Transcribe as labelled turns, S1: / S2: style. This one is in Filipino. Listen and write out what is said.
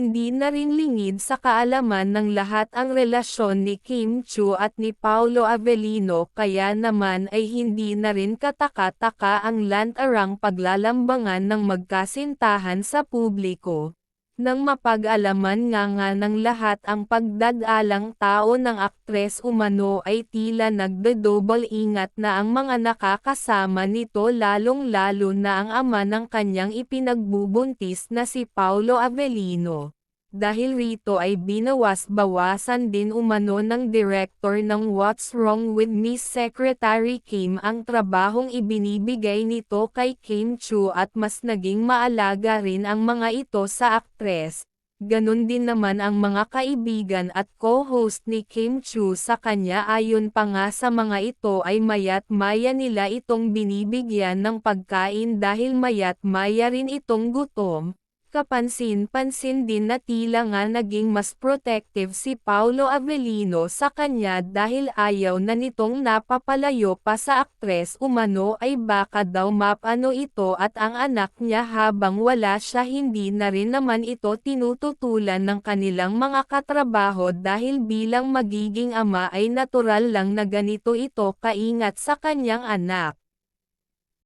S1: na rin lingid sa kaalaman ng lahat ang relasyon ni Kim Chu at ni Paolo Avellino kaya naman ay hindi na rin kataka-taka ang lantarang paglalambangan ng magkasintahan sa publiko. Nang mapag-alaman nga nga ng lahat ang pagdadalang tao ng aktres umano ay tila nagdodouble ingat na ang mga nakakasama nito lalong-lalo na ang ama ng kanyang ipinagbubuntis na si Paulo Avellino. Dahil rito ay binawas-bawasan din umano ng director ng What's Wrong with Miss Secretary Kim ang trabahong ibinibigay nito kay Kim Chu at mas naging maalaga rin ang mga ito sa aktres. Ganon din naman ang mga kaibigan at co-host ni Kim Chu sa kanya ayon pa nga sa mga ito ay mayat maya nila itong binibigyan ng pagkain dahil mayat maya rin itong gutom, Kapansin-pansin din na tila nga naging mas protective si Paulo Avellino sa kanya dahil ayaw na nitong napapalayo pa sa aktres umano ay baka daw mapano ito at ang anak niya habang wala siya hindi na rin naman ito tinututulan ng kanilang mga katrabaho dahil bilang magiging ama ay natural lang na ganito ito kaingat sa kanyang anak.